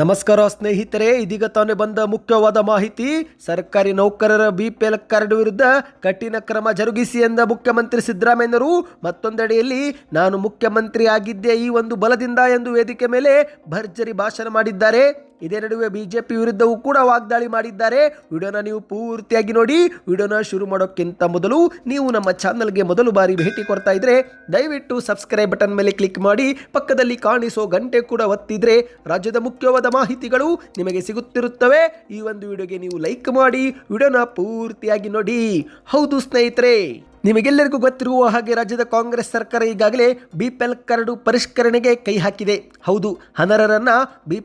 ನಮಸ್ಕಾರ ಸ್ನೇಹಿತರೆ, ಇದೀಗ ತಾನೇ ಬಂದ ಮುಖ್ಯವಾದ ಮಾಹಿತಿ. ಸರ್ಕಾರಿ ನೌಕರರ ಬಿಪಿಎಲ್ ಕಾರ್ಡ್ ವಿರುದ್ಧ ಕಠಿಣ ಕ್ರಮ ಜರುಗಿಸಿ ಎಂದ ಮುಖ್ಯಮಂತ್ರಿ ಸಿದ್ದರಾಮಯ್ಯನವರು ಮತ್ತೊಂದೆಡೆಯಲ್ಲಿ, ನಾನು ಮುಖ್ಯಮಂತ್ರಿ ಆಗಿದ್ದೆ ಈ ಒಂದು ಬಲದಿಂದ ಎಂದು ವೇದಿಕೆ ಮೇಲೆ ಭರ್ಜರಿ ಭಾಷಣ ಮಾಡಿದ್ದಾರೆ. ಇದೇ ನಡುವೆ ಬಿಜೆಪಿ ವಿರುದ್ಧವೂ ಕೂಡ ವಾಗ್ದಾಳಿ ಮಾಡಿದ್ದಾರೆ. ವಿಡಿಯೋನ ನೀವು ಪೂರ್ತಿಯಾಗಿ ನೋಡಿ, ವಿಡಿಯೋನ ಶುರು ಮಾಡೋಕ್ಕಿಂತ ಮೊದಲು ನೀವು ನಮ್ಮ ಚಾನಲ್ಗೆ ಮೊದಲು ಬಾರಿ ಭೇಟಿ ಕೊಡ್ತಾ ಇದ್ರೆ, ದಯವಿಟ್ಟು ಸಬ್ಸ್ಕ್ರೈಬ್ ಬಟನ್ ಮೇಲೆ ಕ್ಲಿಕ್ ಮಾಡಿ, ಪಕ್ಕದಲ್ಲಿ ಕಾಣಿಸೋ ಗಂಟೆ ಕೂಡ ಒತ್ತಿದ್ರೆ ರಾಜ್ಯದ ಮುಖ್ಯವಾದ ಮಾಹಿತಿಗಳು ನಿಮಗೆ ಸಿಗುತ್ತಿರುತ್ತವೆ. ಈ ಒಂದು ವಿಡಿಯೋಗೆ ನೀವು ಲೈಕ್ ಮಾಡಿ, ವಿಡಿಯೋನ ಪೂರ್ತಿಯಾಗಿ ನೋಡಿ. ಹೌದು ಸ್ನೇಹಿತರೆ ನಿಮಗೆಲ್ಲರಿಗೂ ಗೊತ್ತಿರುವ ಹಾಗೆ ರಾಜ್ಯದ ಕಾಂಗ್ರೆಸ್ ಸರ್ಕಾರ ಈಗಾಗಲೇ ಬಿ ಪಿ ಎಲ್ ಕಾರ್ಡು ಪರಿಷ್ಕರಣೆಗೆ ಕೈ ಹಾಕಿದೆ. ಹೌದು ಅನರ್ಹರನ್ನ ಎ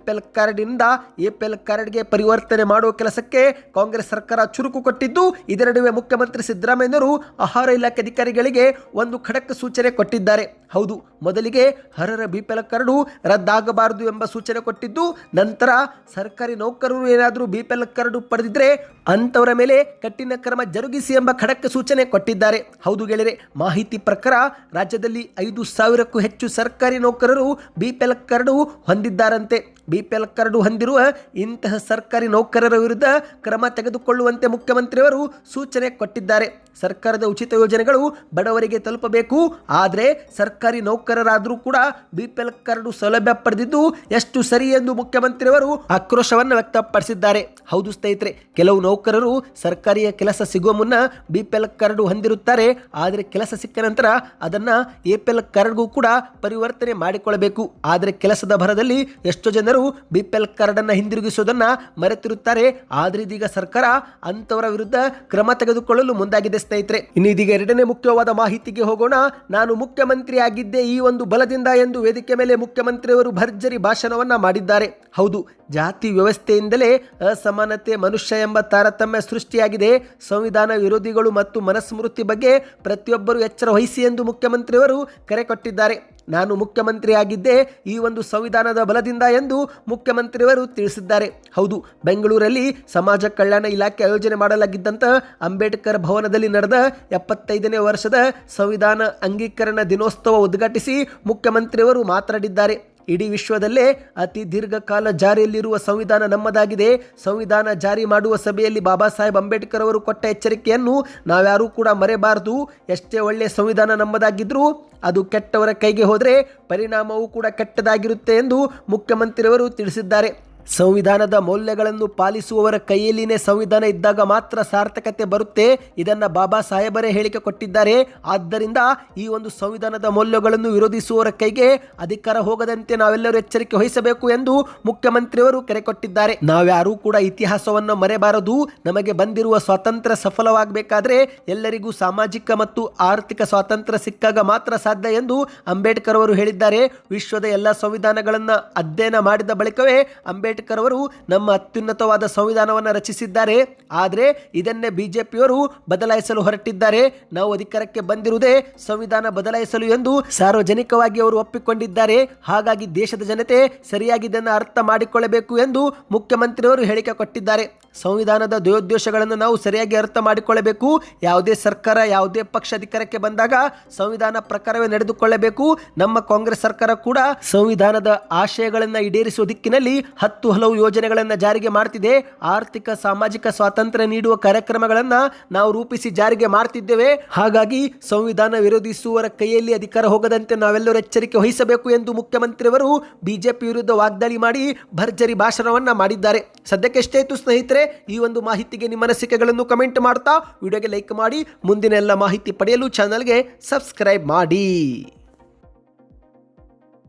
ಪಿ ಎಲ್ ಕಾರ್ಡ್ಗೆ ಪರಿವರ್ತನೆ ಮಾಡುವ ಕೆಲಸಕ್ಕೆ ಕಾಂಗ್ರೆಸ್ ಸರ್ಕಾರ ಚುರುಕು ಕೊಟ್ಟಿದ್ದು, ಇದರ ನಡುವೆ ಮುಖ್ಯಮಂತ್ರಿ ಸಿದ್ದರಾಮಯ್ಯನವರು ಆಹಾರ ಇಲಾಖೆ ಅಧಿಕಾರಿಗಳಿಗೆ ಒಂದು ಖಡಕ್ ಸೂಚನೆ ಕೊಟ್ಟಿದ್ದಾರೆ. ಹೌದು, ಮೊದಲಿಗೆ ಅರ್ಹರ ಬಿಪಿಎಲ್ ಕಾರ್ಡು ರದ್ದಾಗಬಾರದು ಎಂಬ ಸೂಚನೆ ಕೊಟ್ಟಿದ್ದು, ನಂತರ ಸರ್ಕಾರಿ ನೌಕರರು ಏನಾದರೂ ಬಿಪಿಎಲ್ ಕಾರ್ಡು ಪಡೆದಿದ್ರೆ ಅಂಥವರ ಮೇಲೆ ಕಠಿಣ ಕ್ರಮ ಜರುಗಿಸಿ ಎಂಬ ಖಡಕ್ ಸೂಚನೆ ಕೊಟ್ಟಿದ್ದಾರೆ. ಹೌದು ಗೆಳೆಯರೆ, ಮಾಹಿತಿ ಪ್ರಕಾರ ರಾಜ್ಯದಲ್ಲಿ ಐದು ಸಾವಿರಕ್ಕೂ ಹೆಚ್ಚು ಸರ್ಕಾರಿ ನೌಕರರು ಬಿಪಿಎಲ್ ಕಾರ್ಡು ಹೊಂದಿದ್ದಾರಂತೆ. ಬಿಪಿಎಲ್ ಕಾರ್ಡು ಹೊಂದಿರುವ ಇಂತಹ ಸರ್ಕಾರಿ ನೌಕರರ ವಿರುದ್ಧ ಕ್ರಮ ತೆಗೆದುಕೊಳ್ಳುವಂತೆ ಮುಖ್ಯಮಂತ್ರಿಯವರು ಸೂಚನೆ ಕೊಟ್ಟಿದ್ದಾರೆ. ಸರ್ಕಾರದ ಉಚಿತ ಯೋಜನೆಗಳು ಬಡವರಿಗೆ ತಲುಪಬೇಕು. ಆದರೆ ಸರ್ಕಾರಿ ನೌಕರರಾದರೂ ಕೂಡ ಬಿಪಿಎಲ್ ಕಾರ್ಡು ಸೌಲಭ್ಯ ಪಡೆದಿದ್ದು ಎಷ್ಟು ಸರಿ ಎಂದು ಮುಖ್ಯಮಂತ್ರಿಯವರು ಆಕ್ರೋಶವನ್ನು ವ್ಯಕ್ತಪಡಿಸಿದ್ದಾರೆ. ಹೌದು ಸ್ನೇಹಿತರೆ, ಕೆಲವು ನೌಕರರು ಸರ್ಕಾರಿಯ ಕೆಲಸ ಸಿಗುವ ಮುನ್ನ ಬಿಪಿಎಲ್ ಕಾರ್ಡು ಹೊಂದಿರುತ್ತಾರೆ. ಆದರೆ ಕೆಲಸ ಸಿಕ್ಕ ನಂತರ ಅದನ್ನು ಎಪಿಎಲ್ ಕಾರ್ಡ್ಗೂ ಕೂಡ ಪರಿವರ್ತನೆ ಮಾಡಿಕೊಳ್ಳಬೇಕು. ಆದರೆ ಕೆಲಸದ ಭರದಲ್ಲಿ ಎಷ್ಟೋ ಜನರು ಬಿಪಿಎಲ್ ಕಾರ್ಡನ್ನು ಹಿಂದಿರುಗಿಸುವುದನ್ನು ಮರೆತಿರುತ್ತಾರೆ. ಆದರೆ ಇದೀಗ ಸರ್ಕಾರ ಅಂತವರ ವಿರುದ್ಧ ಕ್ರಮ ತೆಗೆದುಕೊಳ್ಳಲು ಮುಂದಾಗಿದೆ ಸ್ನೇಹಿತರೆ. ಇನ್ನು ಇದೀಗ ಎರಡನೇ ಮುಖ್ಯವಾದ ಮಾಹಿತಿಗೆ ಹೋಗೋಣ. ನಾನು ಮುಖ್ಯಮಂತ್ರಿ ಆಗಿದ್ದೆ ಈ ಒಂದು ಬಲದಿಂದ ಎಂದು ವೇದಿಕೆ ಮೇಲೆ ಮುಖ್ಯಮಂತ್ರಿಯವರು ಭರ್ಜರಿ ಭಾಷಣವನ್ನ ಮಾಡಿದ್ದಾರೆ. ಹೌದು, ಜಾತಿ ವ್ಯವಸ್ಥೆಯಿಂದಲೇ ಅಸಮಾನತೆ ಮನುಷ್ಯ ಎಂಬ ತಾರತಮ್ಯ ಸೃಷ್ಟಿಯಾಗಿದೆ. ಸಂವಿಧಾನ ವಿರೋಧಿಗಳು ಮತ್ತು ಮನಸ್ಮೃತಿ ಬಗ್ಗೆ ಪ್ರತಿಯೊಬ್ಬರು ಎಚ್ಚರ ವಹಿಸಿ ಎಂದು ಮುಖ್ಯಮಂತ್ರಿಯವರು ಕರೆ ಕೊಟ್ಟಿದ್ದಾರೆ. ನಾನು ಮುಖ್ಯಮಂತ್ರಿಯಾಗಿದ್ದೆ ಈ ಒಂದು ಸಂವಿಧಾನದ ಬಲದಿಂದ ಎಂದು ಮುಖ್ಯಮಂತ್ರಿಯವರು ತಿಳಿಸಿದ್ದಾರೆ. ಹೌದು, ಬೆಂಗಳೂರಲ್ಲಿ ಸಮಾಜ ಕಲ್ಯಾಣ ಇಲಾಖೆ ಆಯೋಜನೆ ಮಾಡಲಾಗಿದ್ದಂಥ ಅಂಬೇಡ್ಕರ್ ಭವನದಲ್ಲಿ ನಡೆದ ಎಪ್ಪತ್ತೈದನೇ ವರ್ಷದ ಸಂವಿಧಾನ ಅಂಗೀಕರಣ ದಿನೋತ್ಸವ ಉದ್ಘಾಟಿಸಿ ಮುಖ್ಯಮಂತ್ರಿಯವರು ಮಾತನಾಡಿದ್ದಾರೆ. ಇಡೀ ವಿಶ್ವದಲ್ಲೇ ಅತಿ ದೀರ್ಘಕಾಲ ಜಾರಿಯಲ್ಲಿರುವ ಸಂವಿಧಾನ ನಮ್ಮದಾಗಿದೆ. ಸಂವಿಧಾನ ಜಾರಿ ಮಾಡುವ ಸಭೆಯಲ್ಲಿ ಬಾಬಾ ಸಾಹೇಬ್ ಅಂಬೇಡ್ಕರ್ ಅವರು ಕೊಟ್ಟ ಎಚ್ಚರಿಕೆಯನ್ನು ನಾವ್ಯಾರೂ ಕೂಡ ಮರೆಯಬಾರದು ಎಷ್ಟೇ ಒಳ್ಳೆಯ ಸಂವಿಧಾನ ನಮ್ಮದಾಗಿದ್ರೂ ಅದು ಕೆಟ್ಟವರ ಕೈಗೆ ಹೋದರೆ ಪರಿಣಾಮವೂ ಕೂಡ ಕೆಟ್ಟದಾಗಿರುತ್ತೆ ಎಂದು ಮುಖ್ಯಮಂತ್ರಿಯವರು ತಿಳಿಸಿದ್ದಾರೆ. ಸಂವಿಧಾನದ ಮೌಲ್ಯಗಳನ್ನು ಪಾಲಿಸುವವರ ಕೈಯಲ್ಲಿನೇ ಸಂವಿಧಾನ ಇದ್ದಾಗ ಮಾತ್ರ ಸಾರ್ಥಕತೆ ಬರುತ್ತೆ. ಇದನ್ನ ಬಾಬಾ ಸಾಹೇಬರೇ ಹೇಳಿಕೆ ಕೊಟ್ಟಿದ್ದಾರೆ. ಆದ್ದರಿಂದ ಈ ಒಂದು ಸಂವಿಧಾನದ ಮೌಲ್ಯಗಳನ್ನು ವಿರೋಧಿಸುವವರ ಕೈಗೆ ಅಧಿಕಾರ ಹೋಗದಂತೆ ನಾವೆಲ್ಲರೂ ಎಚ್ಚರಿಕೆ ವಹಿಸಬೇಕು ಎಂದು ಮುಖ್ಯಮಂತ್ರಿಯವರು ಕರೆ ಕೊಟ್ಟಿದ್ದಾರೆ. ನಾವ್ಯಾರೂ ಕೂಡ ಇತಿಹಾಸವನ್ನು ಮರೆಬಾರದು. ನಮಗೆ ಬಂದಿರುವ ಸ್ವಾತಂತ್ರ್ಯ ಸಫಲವಾಗಬೇಕಾದ್ರೆ ಎಲ್ಲರಿಗೂ ಸಾಮಾಜಿಕ ಮತ್ತು ಆರ್ಥಿಕ ಸ್ವಾತಂತ್ರ್ಯ ಸಿಕ್ಕಾಗ ಮಾತ್ರ ಸಾಧ್ಯ ಎಂದು ಅಂಬೇಡ್ಕರ್ ಅವರು ಹೇಳಿದ್ದಾರೆ. ವಿಶ್ವದ ಎಲ್ಲ ಸಂವಿಧಾನಗಳನ್ನು ಅಧ್ಯಯನ ಮಾಡಿದ ಬಳಿಕವೇ ಅಂಬೇಡ್ಕರ್ ಅವರು ನಮ್ಮ ಅತ್ಯುನ್ನತವಾದ ಸಂವಿಧಾನವನ್ನು ರಚಿಸಿದ್ದಾರೆ. ಆದರೆ ಇದನ್ನೇ ಬಿಜೆಪಿಯವರು ಬದಲಾಯಿಸಲು ಹೊರಟಿದ್ದಾರೆ. ನಾವು ಅಧಿಕಾರಕ್ಕೆ ಬಂದಿರುವುದೇ ಸಂವಿಧಾನ ಬದಲಾಯಿಸಲು ಎಂದು ಸಾರ್ವಜನಿಕವಾಗಿ ಅವರು ಒಪ್ಪಿಕೊಂಡಿದ್ದಾರೆ. ಹಾಗಾಗಿ ದೇಶದ ಜನತೆ ಸರಿಯಾಗಿ ಇದನ್ನು ಅರ್ಥ ಮಾಡಿಕೊಳ್ಳಬೇಕು ಎಂದು ಮುಖ್ಯಮಂತ್ರಿಯವರು ಹೇಳಿಕೆ ಕೊಟ್ಟಿದ್ದಾರೆ. ಸಂವಿಧಾನದ ದುಯೋದ್ದೇಶಗಳನ್ನು ನಾವು ಸರಿಯಾಗಿ ಅರ್ಥ ಮಾಡಿಕೊಳ್ಳಬೇಕು. ಯಾವುದೇ ಸರ್ಕಾರ, ಯಾವುದೇ ಪಕ್ಷ ಅಧಿಕಾರಕ್ಕೆ ಬಂದಾಗ ಸಂವಿಧಾನ ಪ್ರಕಾರವೇ ನಡೆದುಕೊಳ್ಳಬೇಕು. ನಮ್ಮ ಕಾಂಗ್ರೆಸ್ ಸರ್ಕಾರ ಕೂಡ ಸಂವಿಧಾನದ ಆಶಯಗಳನ್ನು ಈಡೇರಿಸುವ ದಿಕ್ಕಿನಲ್ಲಿ ಹತ್ತು ಹಲವು ಯೋಜನೆಗಳನ್ನು ಜಾರಿಗೆ ಮಾಡ್ತಿದೆ. ಆರ್ಥಿಕ, ಸಾಮಾಜಿಕ ಸ್ವಾತಂತ್ರ್ಯ ನೀಡುವ ಕಾರ್ಯಕ್ರಮಗಳನ್ನು ನಾವು ರೂಪಿಸಿ ಜಾರಿಗೆ ಮಾಡ್ತಿದ್ದೇವೆ. ಹಾಗಾಗಿ ಸಂವಿಧಾನ ವಿರೋಧಿಸುವವರ ಕೈಯಲ್ಲಿ ಅಧಿಕಾರ ಹೋಗದಂತೆ ನಾವೆಲ್ಲರೂ ಎಚ್ಚರಿಕೆ ವಹಿಸಬೇಕು ಎಂದು ಮುಖ್ಯಮಂತ್ರಿಯವರು ಬಿಜೆಪಿ ವಿರುದ್ಧ ವಾಗ್ದಾಳಿ ಮಾಡಿ ಭರ್ಜರಿ ಭಾಷಣವನ್ನ ಮಾಡಿದ್ದಾರೆ. ಸದ್ಯಕ್ಕೆ ಎಷ್ಟೇ ಇತ್ತು ಸ್ನೇಹಿತರೆ, ಈ ಒಂದು ಮಾಹಿತಿಗೆ ನಿಮ್ಮ ಅನಿಸಿಕೆಗಳನ್ನು ಕಮೆಂಟ್ ಮಾಡ್ತಾ, ವಿಡಿಯೋಗೆ ಲೈಕ್ ಮಾಡಿ, ಮುಂದಿನ ಎಲ್ಲ ಮಾಹಿತಿ ಪಡೆಯಲು ಚಾನಲ್ಗೆ ಸಬ್ಸ್ಕ್ರೈಬ್ ಮಾಡಿ.